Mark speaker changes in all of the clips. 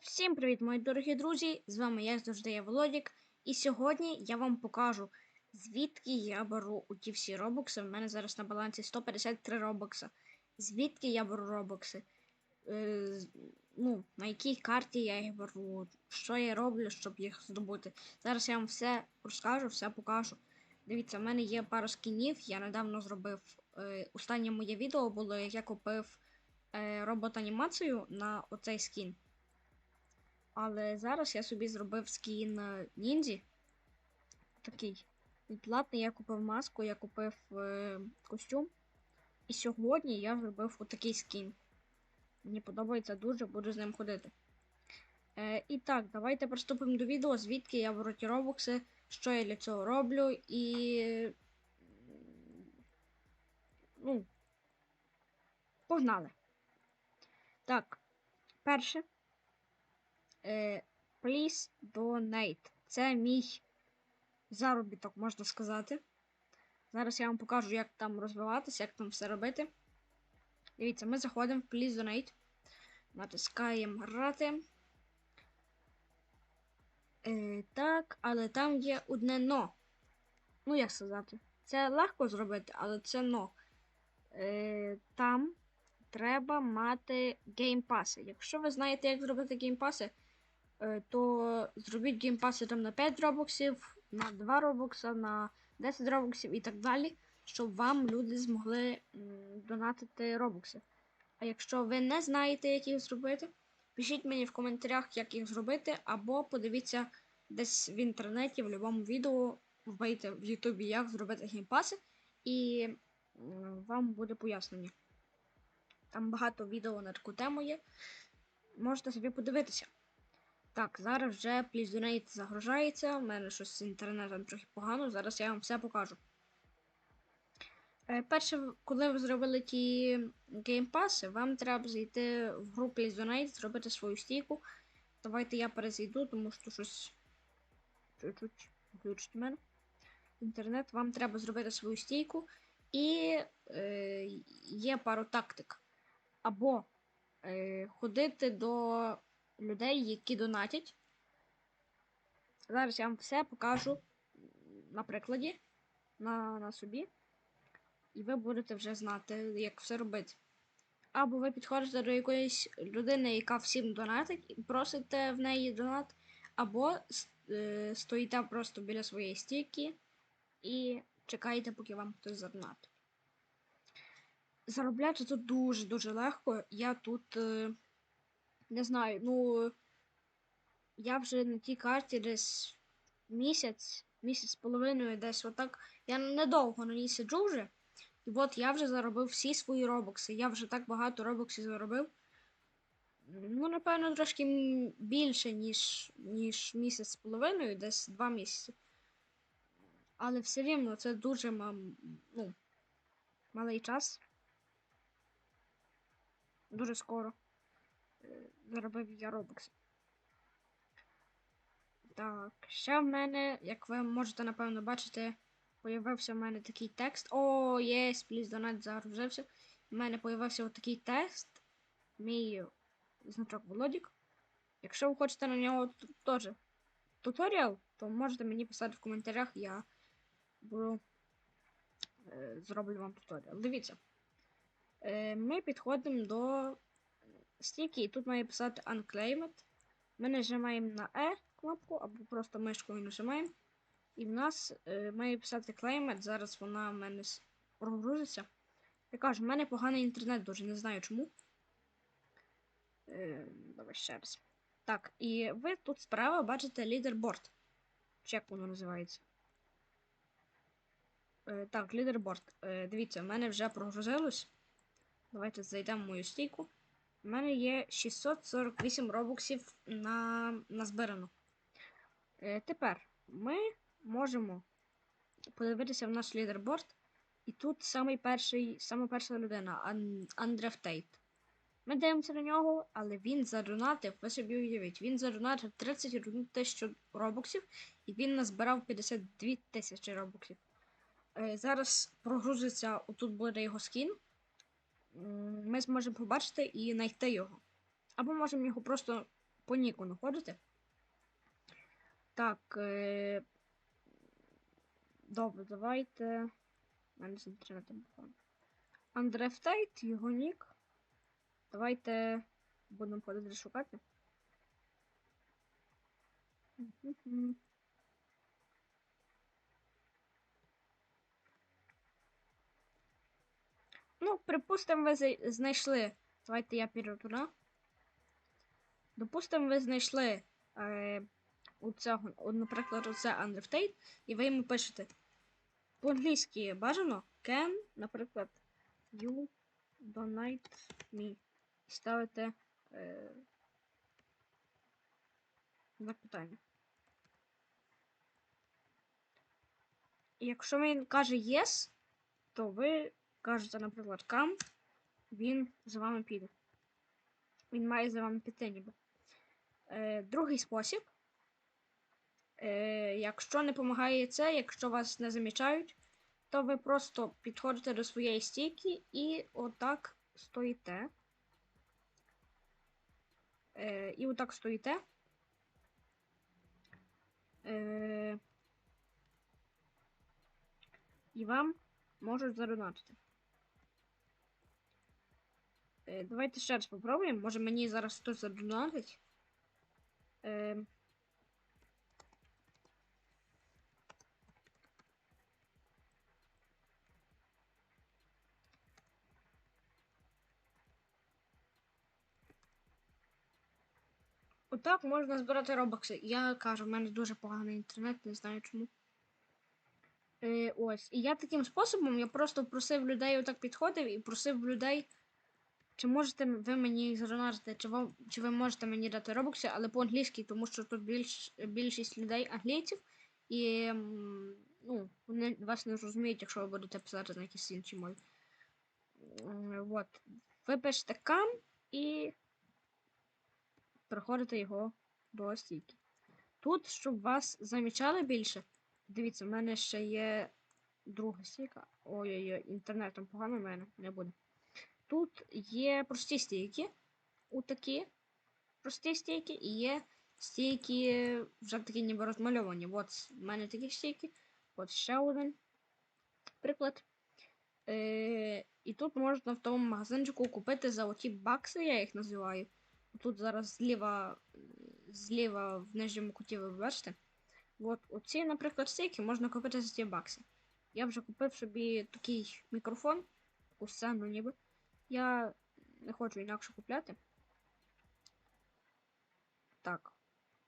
Speaker 1: всім привіт, мої дорогі друзі! З вами як завжди я Володік. І сьогодні я вам покажу, звідки я беру ті всі робокси. У мене зараз на балансі 153 робокса. Звідки я беру робокси? Е, ну, на якій карті я їх беру, що я роблю, щоб їх здобути. Зараз я вам все розкажу, все покажу. Дивіться, в мене є пара скінів. Я недавно зробив. Е, останнє моє відео було, як я купив е, робот-анімацію на оцей скін. Але зараз я собі зробив скін е, ніндзі. Такий. Відплатний, я купив маску, я купив е, костюм. І сьогодні я зробив отакий скін. Мені подобається дуже, буду з ним ходити. Е, і так, давайте приступимо до відео, звідки я беру ті робокси, що я для цього роблю і. Ну. Погнали. Так, перше. Е, Please donate. Це мій заробіток, можна сказати. Зараз я вам покажу, як там розвиватися, як там все робити. Дивіться, ми заходимо в Please Donate. Натискаємо грати. Е, так, але там є одне но. Ну, як сказати? Це легко зробити, але це но. Е, там треба мати геймпаси. Якщо ви знаєте, як зробити геймпаси, то зробіть геймпаси там на 5 робоксів, на 2 робокса, на 10 робоксів і так далі, щоб вам люди змогли донатити робокси. А якщо ви не знаєте, як їх зробити, пишіть мені в коментарях, як їх зробити, або подивіться десь в інтернеті, в будь-якому відео, вбийте в Ютубі, як зробити геймпаси, і вам буде пояснення. Там багато відео на таку тему є. Можете собі подивитися. Так, зараз вже Donate загружається. У мене щось з інтернетом трохи погано. Зараз я вам все покажу. Е, Перше, коли ви зробили ті геймпаси, вам треба зайти в гру Please зробити свою стійку. Давайте я перезайду, тому що щось чуть-чуть включить в мене. Інтернет, вам треба зробити свою стійку. І е, є пару тактик. Або е, ходити до людей, які донатять. Зараз я вам все покажу на прикладі, на, на собі. І ви будете вже знати, як все робити. Або ви підходите до якоїсь людини, яка всім донатить, і просите в неї донат, або е, стоїте просто біля своєї стійки і чекаєте, поки вам хтось задонатить. Заробляти тут дуже-дуже легко. Я тут е, не знаю, ну я вже на тій карті десь місяць, місяць з половиною десь отак. Я недовго на ній сиджу вже. І от я вже заробив всі свої робокси. Я вже так багато робоксів заробив. Ну, напевно, трошки більше, ніж, ніж місяць з половиною, десь два місяці. Але все рівно це дуже мам, ну, малий час. Дуже скоро заробив я робокси. Так, ще в мене, як ви можете напевно бачити, появився в мене такий текст. О, є, пліз донат загрузився. У мене появився отакий текст. Мій значок Володік. Якщо ви хочете на нього теж туторіал, то можете мені писати в коментарях, я буду е, зроблю вам туторіал. Дивіться. Е, ми підходимо до стійки, і тут має писати Unclaimed. Ми нажимаємо на E кнопку або просто мишкою нажимаємо. І в нас е, має писати Claimed. Зараз вона в мене прогрузиться. Я кажу, в мене поганий інтернет дуже, не знаю чому. Е, давай ще раз. Так, і ви тут справа бачите лідерборд. Чи як воно називається? Е, так, лідерборд. Е, дивіться, в мене вже прогрузилось. Давайте зайдемо в мою стійку. У мене є 648 робоксів на, назбирано. Е, тепер ми можемо подивитися в наш лідерборд. І тут самий перший, сама перша людина Ан- Андреф Тейт. Ми дивимося на нього, але він задонатив, ви собі уявіть, він задонатив 31 тисячу робоксів і він назбирав 52 тисячі робоксів. Е, зараз прогрузиться, отут буде його скін. Ми зможемо побачити і знайти його. Або можемо його просто по ніку знаходите. Так. Е... Добре, давайте. Мене з інтернетом погано. Андрефтайт, його нік. Давайте будемо ходити шукати. Ну, припустимо, ви знайшли. Давайте я піду туди. Допустимо, ви знайшли е, у цього, от, наприклад, оце Undertale, і ви йому пишете по-англійськи бажано can, наприклад, you donate me. І ставите е, знак питання. І якщо він каже yes, то ви кажете, наприклад, come, він за вами піде. Він має за вами піти ніби. Е, другий спосіб. Е, якщо не допомагає це, якщо вас не замічають, то ви просто підходите до своєї стійки і отак стоїте. Е, і отак стоїте. Е, і вам можуть задонатити. Е, давайте ще раз попробуємо. Може мені зараз хтось задонатить. Е, Отак можна збирати робокси. Я кажу, в мене дуже поганий інтернет, не знаю чому. Е, ось. І я таким способом я просто просив людей отак підходив і просив людей, чи можете ви мені задонатити, чи чи ви можете мені дати робокси, але по-англійськи, тому що тут більш, більшість людей англійців, і ну, вони вас не зрозуміють, якщо ви будете писати на якійсь іншій мові. М, От. Ви пишете кам і приходите його до стійки. Тут, щоб вас замічали більше, дивіться, в мене ще є друга стійка. Ой-ой-ой, інтернетом погано в мене не буде. Тут є прості стійки, отакі прості стійки, і є стійки вже такі ніби розмальовані. От в мене такі стійки, от ще один приклад. Е, і тут можна в тому магазинчику купити за оті бакси, я їх називаю. Тут зараз зліва, зліва в нижньому куті ви бачите. От оці, наприклад, стійки можна купити за ті бакси. Я вже купив собі такий мікрофон, таку сцену ніби. Я не хочу інакше купляти. Так.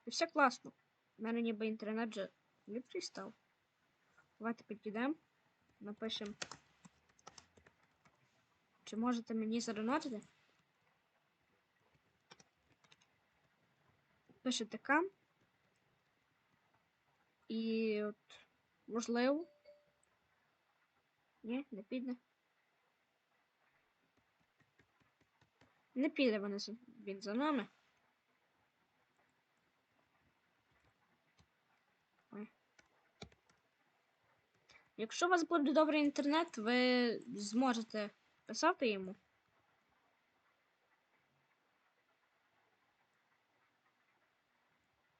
Speaker 1: І все класно. У мене ніби інтернет вже ліпший став. Давайте підійдемо. Напишемо. Чи можете мені задонатити? Пишете кам. І от, можливо. Ні, не піде. Не піде вони він за нами. Якщо у вас буде добрий інтернет, ви зможете писати йому.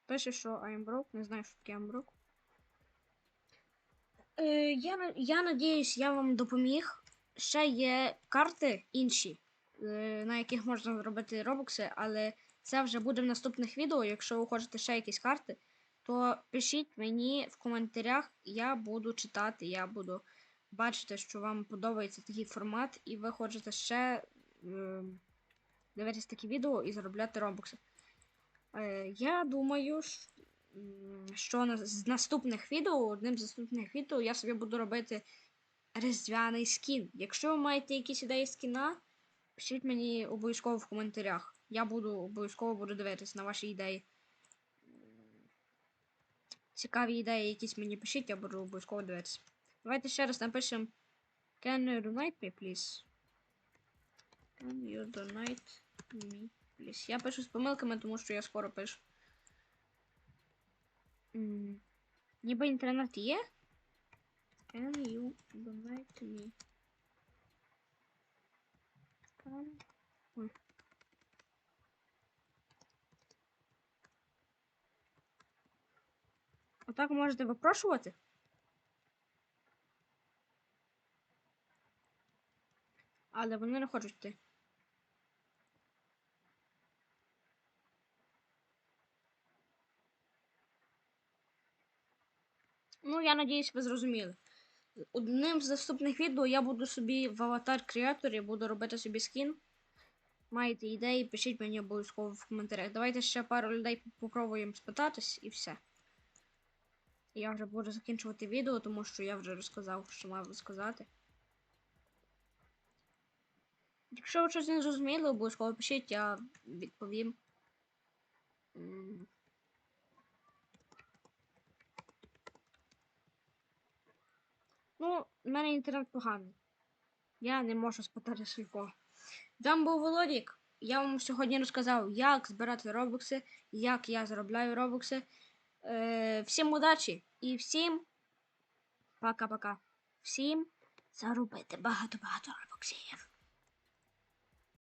Speaker 1: Пише, що I'm broke, не знаю, що таке I'm broke. Е, я, я надіюсь, я вам допоміг. Ще є карти інші, на яких можна зробити робокси, але це вже буде в наступних відео. Якщо ви хочете ще якісь карти, то пишіть мені в коментарях, я буду читати, я буду бачити, що вам подобається такий формат, і ви хочете ще е, дивитися такі відео і заробляти робокси. Е, я думаю, що, на- з наступних відео, одним з наступних відео, я собі буду робити різдвяний скін. Якщо ви маєте якісь ідеї скіна, пишіть мені обов'язково в коментарях. Я буду обов'язково буду дивитися на ваші ідеї. Цікаві ідеї якісь мені пишіть, я буду обов'язково дивитися. Давайте ще раз напишемо Can you donate me, please? Can you donate me, please? Я пишу з помилками, тому що я скоро пишу. Ніби інтернет є. Can you donate me? там. Ой. Отак можете випрошувати. Але вони не хочуть йти. Ну, я надіюсь, ви зрозуміли. Одним з наступних відео я буду собі в аватар креаторі, буду робити собі скін. Маєте ідеї, пишіть мені обов'язково в коментарях. Давайте ще пару людей попробуємо спитатись і все. Я вже буду закінчувати відео, тому що я вже розказав, що мав розказати. Якщо ви щось не зрозуміли, обов'язково пишіть, я відповім. Ну, в мене інтернет поганий. Я не можу спитати швидко. Там був Володік. Я вам сьогодні розказав, як збирати робокси, як я заробляю робокси. Е, всім удачі і всім пока-пока. Всім заробити багато-багато робоксів.